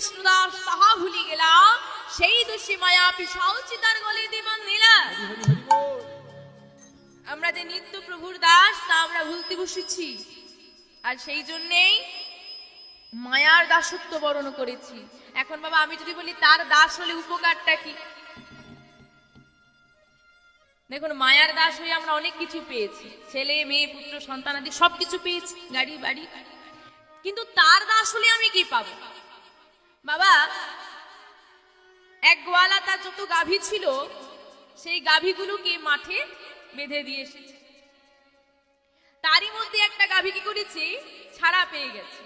বিষ্ণুদাস তাহা ভুলি গেলা সেই দোষী মায়া পিসাও চিতার গলে দিবান বল। আমরা যে নিত্য প্রভুর দাস তা আমরা ভুলতে বসেছি। আর সেই জন্যেই মায়ার দাসত্ব বরণ করেছি। এখন বাবা আমি যদি বলি তার দাস হলে উপকারটা কি? দেখুন মায়ার দাস হয়ে আমরা অনেক কিছু পেয়েছি। ছেলে মেয়ে পুত্র সন্তান আদি সবকিছু পেয়েছি। গাড়ি বাড়ি। কিন্তু তার দাস হলে আমি কি পাবো? বাবা, এক গোয়ালা তার যত গাভী ছিল, সেই গাভীগুলোকে মাঠে বেঁধে দিয়ে এসেছে। তারই মধ্যে একটা গাভী কি করেছে? ছাড়া পেয়ে গেছে।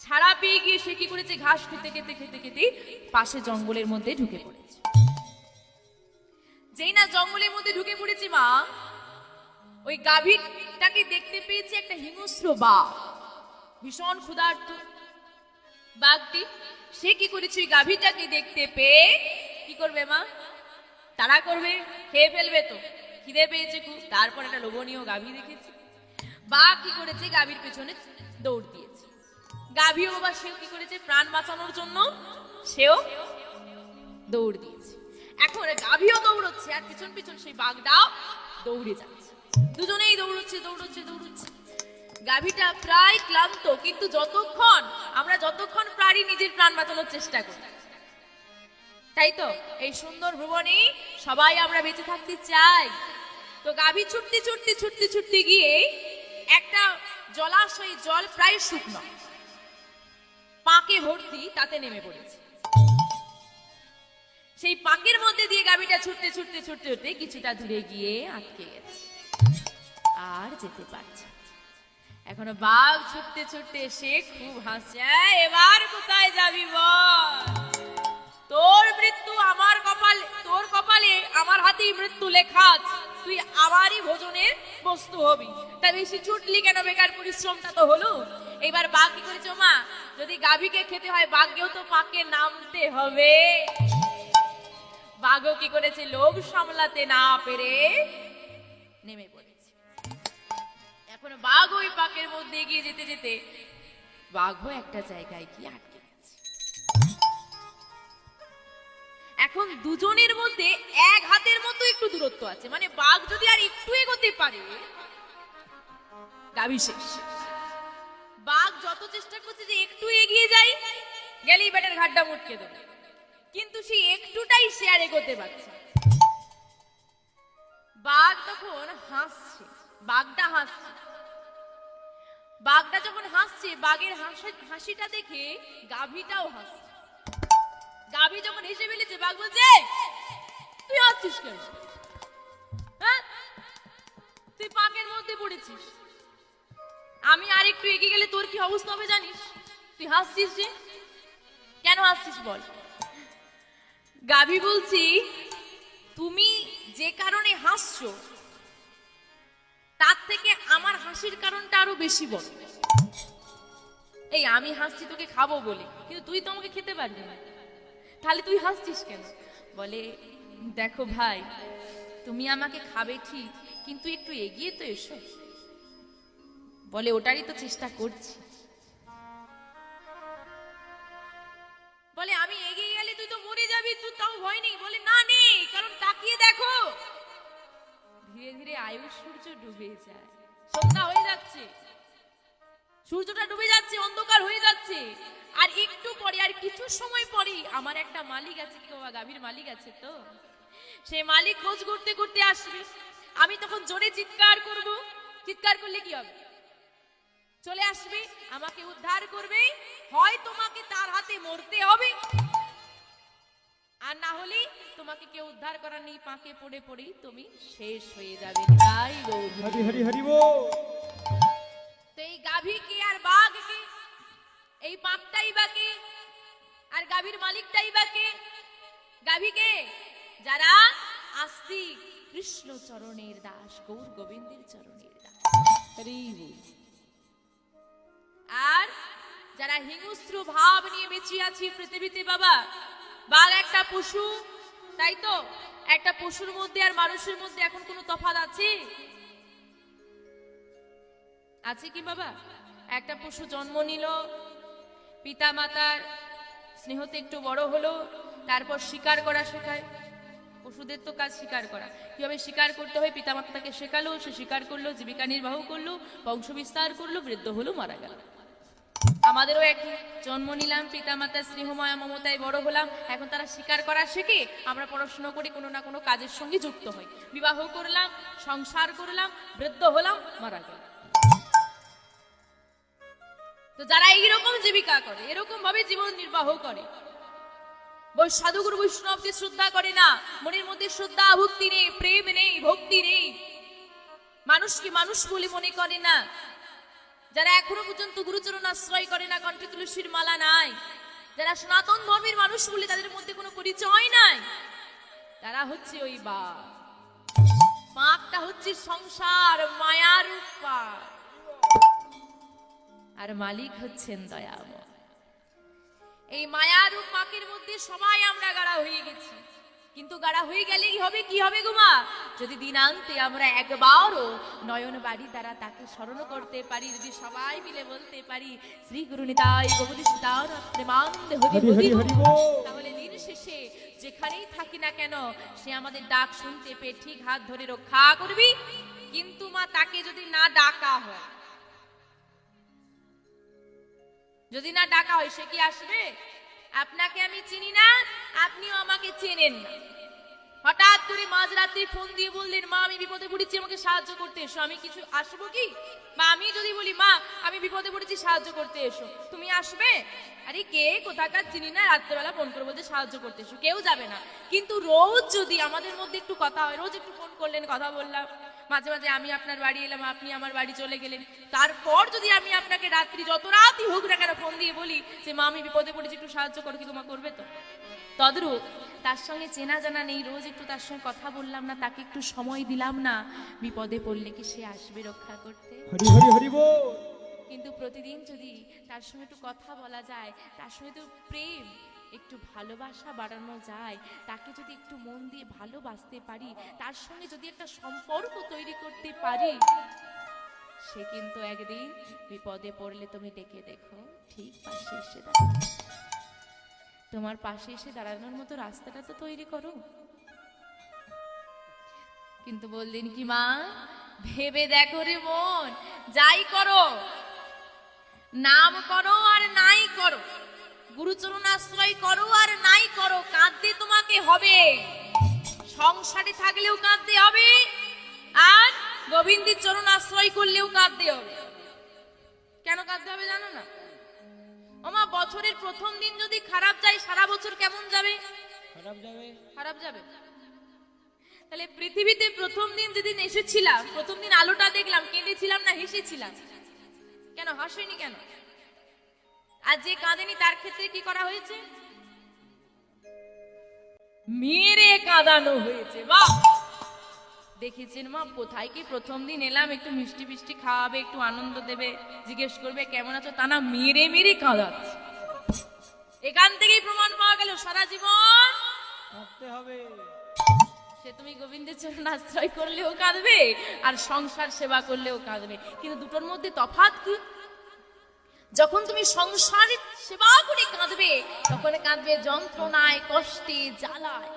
ছাড়া পেয়ে গিয়ে সে কি করেছে? ঘাস খেতে খেতে খেতে খেতে পাশে জঙ্গলের মধ্যে ঢুকে পড়েছে। যেই না জঙ্গলের মধ্যে ঢুকে পড়েছে মা, ওই গাভীটাকে দেখতে পেয়েছে একটা হিংস্র বা ভীষণ ক্ষুধার্ত। বাঘটি সে কি করেছে? ওই গাভীটাকে দেখতে পেয়ে কি করবে মা? তারা করবে, খেয়ে ফেলবে তো। খিদে পেয়েছে খুব। তারপর একটা লোভনীয় গাভী দেখেছে। বাঘ কি করেছে? গাভীর পেছনে দৌড় দিয়েছে। গাভীও বাবা সেও কি করেছে? প্রাণ বাঁচানোর জন্য সেও দৌড় দিয়েছে। এখন গাভীও দৌড়চ্ছে আর পিছন পিছন সেই বাঘটাও দৌড়ে যাচ্ছে। দুজনেই দৌড়চ্ছে দৌড়চ্ছে দৌড়চ্ছে। গাভীটা প্রায় ক্লান্ত, কিন্তু যতক্ষণ, আমরা যতক্ষণ প্রাণী নিজের প্রাণ বাঁচানোর চেষ্টা করি। তাই তো? এই সুন্দর ভুবনে সবাই আমরা বেঁচে থাকতে চাই। তো গাভী ছুটতে ছুটতে ছুটতে ছুটতে গিয়ে একটা জলাশয় জল প্রায় শুকনো। পাকে ভর্তি, তাতে নেমে পড়েছে। সেই পাকের মধ্যে দিয়ে গাভীটা ছুটতে ছুটতে ছুটতে ছুটতে কিছুটা দূরে গিয়ে আটকে গেছে। আর যেতে পারছে। এখনও বাঘ ছুটতে ছুটতে এসে খুব হাসছে। এবার কোথায় যাবি বল? তোর মৃত্যু আমার কপাল, তোর কপালে আমার হাতেই মৃত্যু লেখা আছে। তুই আমারই ভোজনের বস্তু হবি। তা বেশি ছুটলি কেন? বেকার পরিশ্রমটা তো হলো। এবার বাঘ কি করেছে মা? যদি গাভীকে খেতে হয় বাঘকেও তো পাকে নামতে হবে। বাঘও কি করেছে? লোভ সামলাতে না পেরে নেমে পড়েছে। এখন বাঘ ওই পাকের মধ্যে এগিয়ে যেতে যেতে বাঘও একটা জায়গায় গিয়ে আটকে গেছে। এখন দুজনের মধ্যে এক হাতের মতো একটু দূরত্ব আছে। মানে বাঘ যদি আর একটু এগোতে পারে গাভী শেষ। বাঘ যত চেষ্টা করছে যে একটু এগিয়ে যাই, গেলেই ব্যাটার ঘাটটা মুটকে দেবে। কিন্তু সেই একটুটাই সে আর এগোতে পারছে বাঘ তখন হাসছে। বাঘটা হাসছে। বাঘটা যখন হাসছে, বাঘের হাসি- হাসিটা দেখে গাভীটাও হাসছে। গাভী যখন হেসে ফেলেছে, বাঘ বলছে তুই হাসছিস কেন? হ্যাঁ? তুই পাকের মধ্যে পড়েছিস। আমি আর একটু এগিয়ে গেলে তোর কি অবস্থা হবে জানিস? তুই হাসছিস যে? কেন হাসছিস বল? গাভী বলছি, তুমি যে কারণে হাসছো তার থেকে আমার হাসির কারণটা আরও বেশি বড়। এই আমি হাসছি, তোকে খাব বলে, কিন্তু তুই তো আমাকে খেতে পারবি না। তাহলে তুই হাসছিস কেন? বলে, দেখো ভাই, তুমি আমাকে খাবে ঠিক, কিন্তু একটু এগিয়ে তো এসো। বলে, ওটারই তো চেষ্টা করছি। বলে, আমি এগিয়ে গেলে তুই তো মরে যাবি তুই তাও ভয় নেই। বলে, না, নেই, কারণ তাকিয়ে দেখো ধীরে ধীরে আয়ু সূর্য ডুবে যায়। সন্ধ্যা হয়ে যাচ্ছে। সূর্যটা ডুবে যাচ্ছে, অন্ধকার হয়ে যাচ্ছে। আর একটু পরে, আর কিছু সময় পরে আমার একটা মালিক আছে, কি বাবা, গাভীর মালিক আছে তো? সে মালিক খোঁজ করতে করতে আসবে। আমি তখন জোরে চিৎকার করব। চিৎকার করলে কি হবে? চলে আসবে, আমাকে উদ্ধার করবে। হয় তোমাকে তার হাতে মরতে হবে। আর না হলে তোমাকে কেউ উদ্ধার করার নেই পাকে পড়ে পড়েই তুমি শেষ হয়ে যাবে। তাই গৌরী। হরি হরি হরি বল তো এই গাভী কে আর বাঘ কে? এই পাকটাই বা কে? আর গাভীর মালিকটাই বা কে? গাভী কে? যারা আস্তিক কৃষ্ণ চরণের দাস গৌর গোবিন্দের চরণের দাস। আর যারা হিংস্র ভাব নিয়ে বেঁচে আছি পৃথিবীতে বাবা বাঘ একটা পশু, তাই তো? একটা পশুর মধ্যে আর মানুষের মধ্যে এখন কোনো তফাৎ আছে? আছে কি বাবা? একটা পশু জন্ম নিল পিতা মাতার স্নেহতে একটু বড় হলো, তারপর শিকার করা শেখায়। পশুদের তো কাজ শিকার করা। কীভাবে শিকার করতে হয়? পিতামাতা তাকে শেখালো, সে শিকার করল, জীবিকা নির্বাহ করল বংশ বিস্তার করল, বৃদ্ধ হলো, মারা গেল। আমাদেরও এক জন্ম নিলাম, পিতামাতার স্নেহময় মমতায় বড় হলাম। এখন তারা স্বীকার করা শেখে আমরা পড়াশোনা করি, কোনো না কোনো কাজের সঙ্গে যুক্ত হই। বিবাহ করলাম, সংসার করলাম, বৃদ্ধ হলাম, মারা গেল তো যারা এইরকম জীবিকা করে এরকম ভাবে জীবন নির্বাহ করে সাধুগুরু বৈষ্ণবকে শ্রদ্ধা করে না, মনের মধ্যে শ্রদ্ধা, ভক্তি নেই, প্রেম নেই, ভক্তি নেই। মানুষকে মানুষ বলে মনে করে না? যারা এখনও পর্যন্ত গুরুচরণ আশ্রয় করে না, কণ্ঠে তুলসীর মালা নাই, যারা সনাতন ধর্মের মানুষ বলে তাদের মধ্যে কোনো পরিচয় নাই, তারা হচ্ছে ওই বা পাকটা হচ্ছে সংসার মায়ার পাক আর মালিক হচ্ছেন দয়াময়। এই মায়ারূপ পাকের মধ্যে সবাই আমরা গাড়া হয়ে গেছি। কিন্তু গাড়া হয়ে গেলে কি হবে কি হবে গোমা যদি দিনান্তে আমরা একবারও নয়ন বাড়ি দ্বারা তাকে স্মরণ করতে পারি যদি সবাই মিলে বলতে পারি শ্রী গুরু নিতাই গৌরী সীতার প্রেমানন্দে হরি তাহলে দিন শেষে যেখানেই থাকি না কেন সে আমাদের ডাক শুনতে পেয়ে ঠিক হাত ধরে রক্ষা করবি। কিন্তু মা তাকে যদি না ডাকা হয় যদি না ডাকা হয় সে কি আসবে? আপনাকে আমি চিনি না আপনিও আমাকে চেনেন না। হঠাৎ করে মাঝরাত্রি ফোন দিয়ে বললেন, মা, আমি বিপদে পড়েছি, আমাকে সাহায্য করতে এসো। আমি কিছু আসব কি? বা আমি যদি বলি, মা, আমি বিপদে পড়েছি, সাহায্য করতে এসো। তুমি আসবে? আরে, কে? কোথাকার চিনি না? রাত্রেবেলা ফোন করে বলতে সাহায্য করতে এসো। কেউ যাবে না। কিন্তু রোজ যদি আমাদের মধ্যে একটু কথা হয়, রোজ একটু ফোন করলেন, কথা বললাম। মাঝে মাঝে আমি আপনার বাড়ি এলাম, আপনি আমার বাড়ি চলে গেলেন। তারপর যদি আমি আপনাকে রাত্রি যত রাতই হোক না কেন ফোন দিয়ে বলি যে, মা, আমি বিপদে পড়েছি, একটু সাহায্য করো, কি তোমার করবে তো? তদ্রূপ তার সঙ্গে চেনা জানা নেই রোজ একটু তার সঙ্গে কথা বললাম না তাকে একটু সময় দিলাম না। বিপদে পড়লে কি সে আসবে রক্ষা করতে? হরি হরি হরি বল। কিন্তু প্রতিদিন যদি তার সঙ্গে একটু কথা বলা যায় তার সঙ্গে একটু প্রেম একটু ভালোবাসা বাড়ানো যায় তাকে যদি একটু মন দিয়ে ভালোবাসতে পারি তার সঙ্গে যদি একটা সম্পর্ক তৈরি করতে পারি সে কিন্তু একদিন বিপদে পড়লে তুমি ডেকে দেখো ঠিক পাশে এসে দাঁড়াবে তোমার পাশে এসে দাঁড়ানোর মতো রাস্তাটা তো তৈরি করো। কিন্তু বললেন কি মা, ভেবে দেখো রে মন যাই করো, নাম করো আর নাই করো গুরুচরণ আশ্রয় করো আর নাই করো, কাঁদতে তোমাকে হবে। সংসারে থাকলেও কাঁদতে হবে আর গোবিন্দের চরণ আশ্রয় করলেও কাঁদতে হবে। কেন কাঁদতে হবে জানো না? ওমা বছরের প্রথম দিন যদি খারাপ যায় সারা বছর কেমন যাবে? খারাপ যাবে। খারাপ যাবে। তাহলে পৃথিবীতে প্রথম দিন যেদিন এসেছিলাম প্রথম দিন আলোটা দেখলাম কেঁদেছিলাম না হেসেছিলাম। কেন হাসেনি কেন? আর যে কাঁদেনি তার ক্ষেত্রে কি করা হয়েছে? মেরে কাঁদানো হয়েছে বাহ! দেখেছেন মা কোথায় কি প্রথম দিন এলাম একটু মিষ্টি মিষ্টি খাওয়াবে একটু আনন্দ দেবে জিজ্ঞেস করবে কেমন আছো? তা না মেরে মেরে কাঁদাচ্ছে। এখান থেকেই প্রমাণ পাওয়া গেল সারা জীবন থাকতে হবে। সে তুমি গোবিন্দের চরণ আশ্রয় করলেও কাঁদবে আর সংসার সেবা করলেও কাঁদবে। কিন্তু দুটোর মধ্যে তফাৎ কি? যখন তুমি সংসারের সেবা করে কাঁদবে তখন কাঁদবে যন্ত্রণায় কষ্টে জ্বালায়।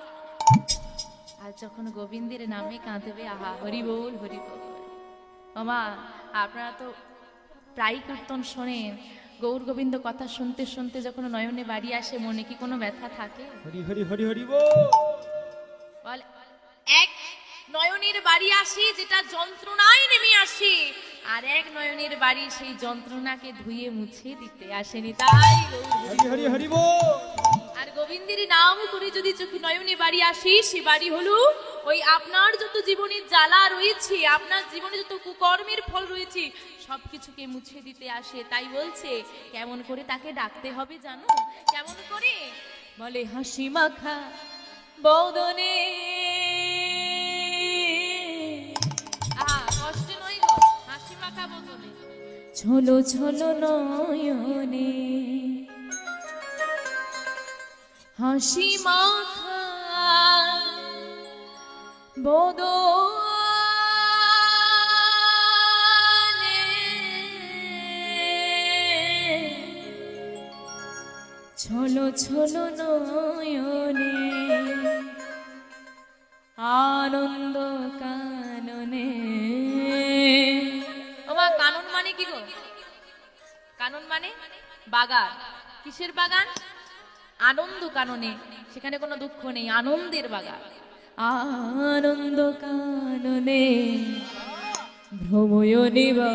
আর যখন গোবিন্দের নামে কাঁদবে আহা হরি বল হরি বল। মামা আপনারা তো প্রায় কীর্তন শোনেন। গৌর গোবিন্দ কথা শুনতে শুনতে যখন নয়নে বাড়ি আসে মনে কি কোনো ব্যথা থাকে? হরি হরি হরি হরি বল। এক নয়নের বাড়ি আসি যেটা যন্ত্রণায় নেমে আসি। আর এক নয়নের বাড়ি সেই যন্ত্রণাকে ধুয়ে মুছে দিতে আসেনি তাই। হরি হরি হরি হরি বল। আর গোবিন্দের নাম করে যদি চোখে নয়নে বাড়ি আসি, সে বাড়ি হলো ওই আপনার যত জীবনের জ্বালা রয়েছে, আপনার জীবনে যত কুকর্মের ফল রয়েছে সব কিছুকে মুছে দিতে আসে। তাই বলছে, কেমন করে তাকে ডাকতে হবে জানো? কেমন করে? বলে, হাসি মাখা বদনে। কষ্ট নয় গো, হাসি মাখা বদনে। ঝোলো ঝোলো নয়নে। হাসি মাখা বদনে। ছলো ছলো নয়নে আনন্দ কাননে। ও মা, কানন মানে কি গো? কানন মানে বাগান। কিসের বাগান? আনন্দ কাননে সেখানে কোনো দুঃখ নেই আনন্দের বাগান। আনন্দ কাননে ভ্রময় নিবা।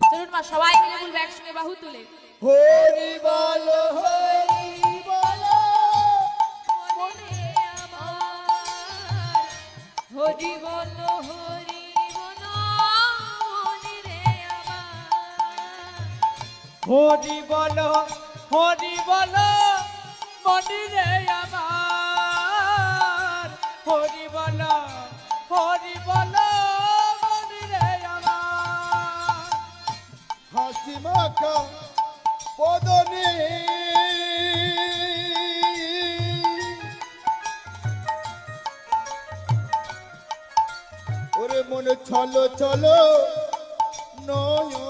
চলুন মা সবাই মিলে বলব একসঙ্গে বাহু তুলে। হরি বল হরি বল হরি বল হরি বল মনে রে আমার। হরি বল হরি বল মনিরে আমার। হরি বল হরি বল মনিরে আমার। হাসি মাখা বদনে ওরে মনে চলো চলো নয়নে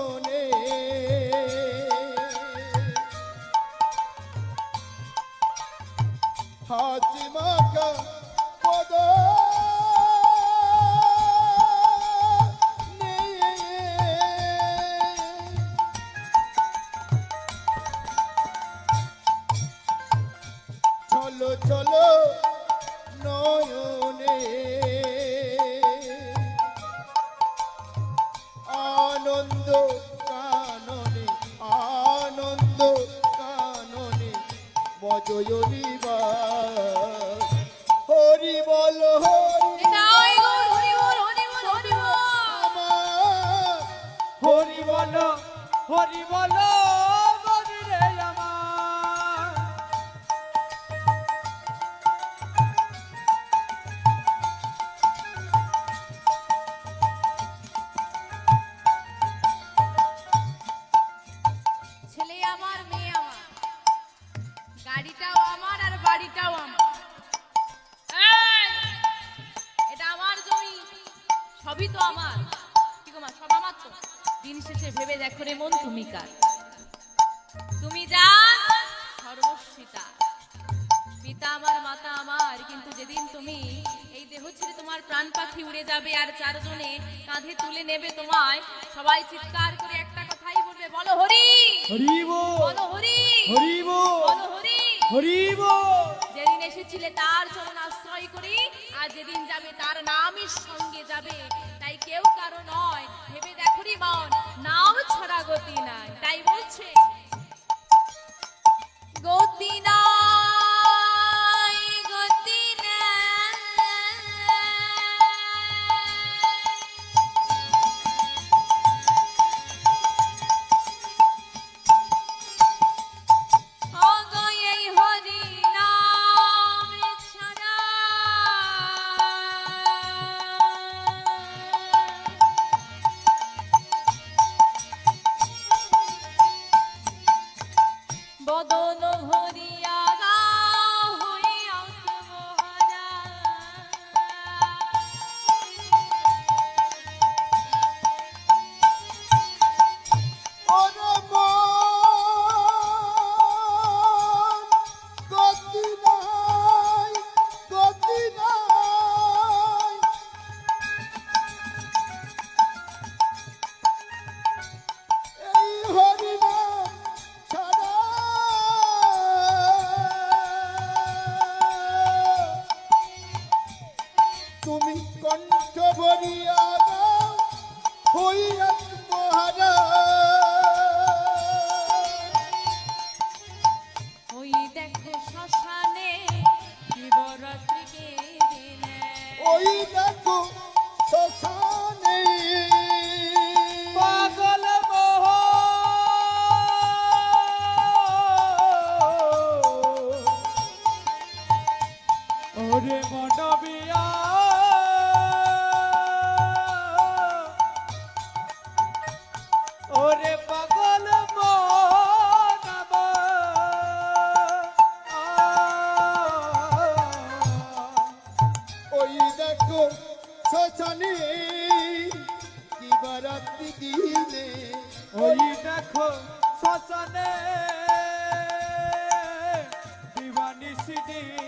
চলো নয়নে। আনন্দ সবই তো আমার। কি গো মা সব আমার তো? দিন শেষে ভেবে দেখো রে মন তুমি কার? তুমি যা সর্বস্বিতা। পিতা আমার মাতা আমার কিন্তু যেদিন তুমি এই দেহ ছেড়ে তোমার প্রাণ পাখি উড়ে যাবে আর চারজনে কাঁধে তুলে নেবে তোমায় সবাই চিৎকার করে একটা কথাই বলবে বলো হরি। হরি বলো হরি। হরি বলো হরি। হরি যেদিন এসেছিলে তার চরণ আশ্রয় করি আর যেদিন যাবে তার নামই সঙ্গে যাবে। নাই তাই বলছে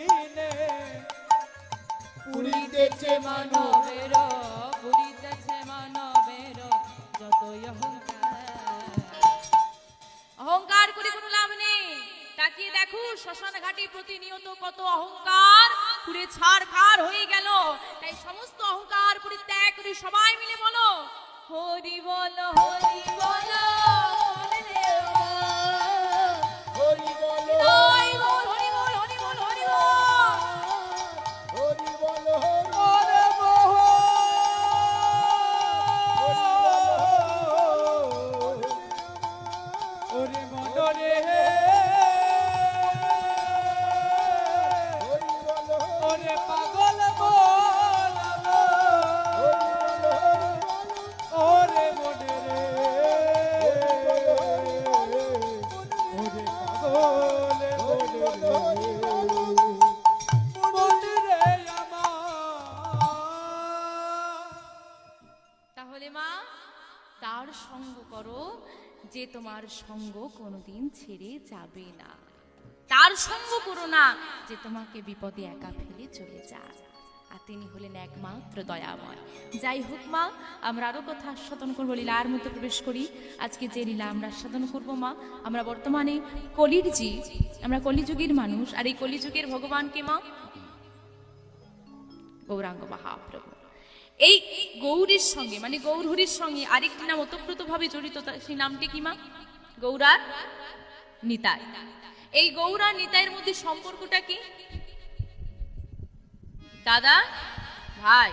দিনে পুরিতেছে মানবের পুরিতেছে মানবের যত অহংকার। করে কোনো লাভ নেই। তাকিয়ে দেখো শ্মশান ঘাটি প্রতিনিয়ত কত অহংকার, পুরে ছাড় খার হয়ে গেল। তাই সমস্ত অহংকার পরিত্যাগ করে সবাই মিলে বলো, হরি বল হরি বল। ছেড়ে যাবে না। তার সঙ্গ করো না যে তোমাকে বিপদে একা ফেলে চলে যায়। আর তিনি হলেন একমাত্র দয়াময়। যাই হোক মা, আমরা আরও কথা আস্বাদন করব, লীলার মধ্যে প্রবেশ করি। আজকে যে লীলা আমরা আস্বাদন করব মা, আমরা বর্তমানে কলির জি, আমরা কলিযুগের মানুষ। আর এই কলিযুগের ভগবানকে মা? গৌরাঙ্গ মহাপ্রভু। এই গৌরীর সঙ্গে মানে গৌরহরির সঙ্গে আরেকটি নাম ওতপ্রোতভাবে জড়িত সেই নামটি কি মা? গৌরার নিতাই। এই গৌরা নিতাইয়ের মধ্যে সম্পর্কটা কি? দাদা? ভাই,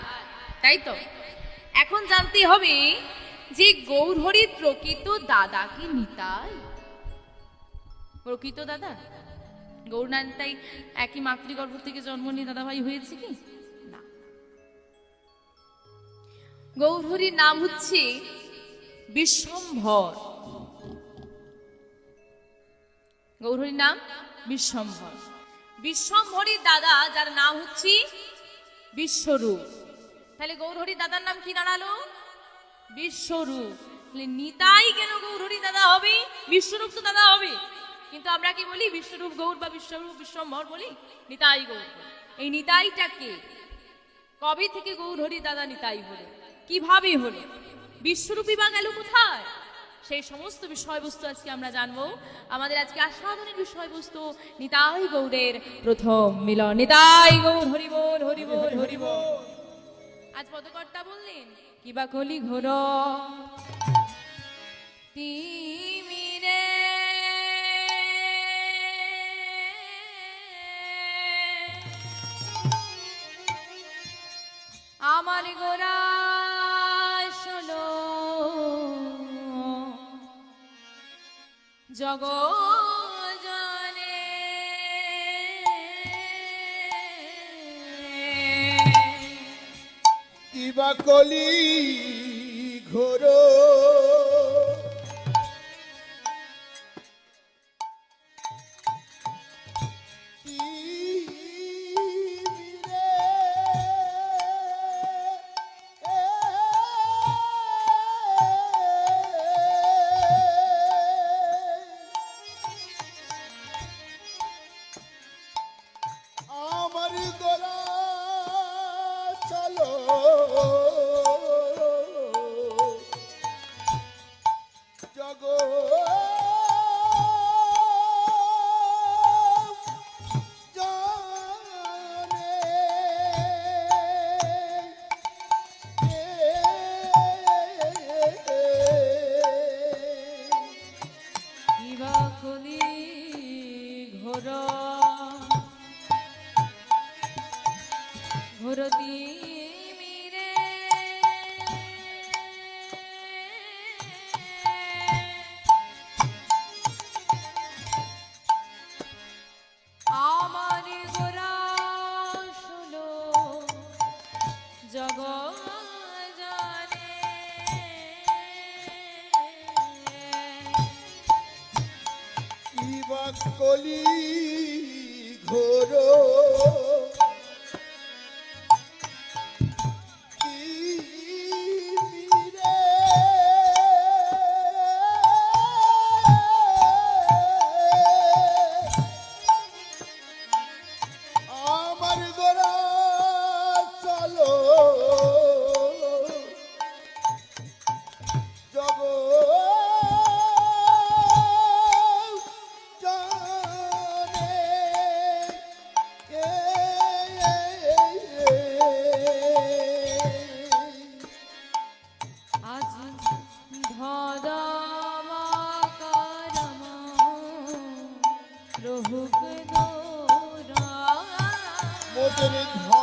তাই তো? এখন জানতে হবে যে গৌরহরির প্রকৃত দাদা কি নিতাই? প্রকৃত দাদা? গৌরনা নিতাই একই মাতৃগর্ভ থেকে জন্ম নিয়ে দাদাভাই হয়েছে কি? না। গৌরহরির নাম হচ্ছে বিশ্বম্ভর। গৌরহরির নাম বিশ্বম্ভর। বিশ্বম্ভরীর দাদা, যার নাম হচ্ছে বিশ্বরূপ। তাহলে গৌরহরির দাদার নাম কি দাঁড়াল? বিশ্বরূপ। তাহলে নিতাই কেন গৌরহরি দাদা হবে? বিশ্বরূপ তো দাদা হবে। কিন্তু আমরা কি বলি? বিশ্বরূপ গৌর বা বিশ্বরূপ বিশ্বম্ভর বলি? নিতাই গৌর। এই নিতাইটাকে কবে থেকে গৌরহরি দাদা নিতাই হলো কীভাবে হলো বিশ্বরূপী বা গেল কোথায়? সেই সমস্ত বিষয়বস্তু আজকে আমরা জানব। আমাদের আজকে আস্বাদনের বিষয়বস্তু, নিতাই গৌরের প্রথম মিলন। নিতাই গৌর হরি বল হরি বল হরি বল। আজ পদকর্তা বললেন কিবা কলি ঘোর? আমার গোরা জগ কিবা কলি ঘোর। ধর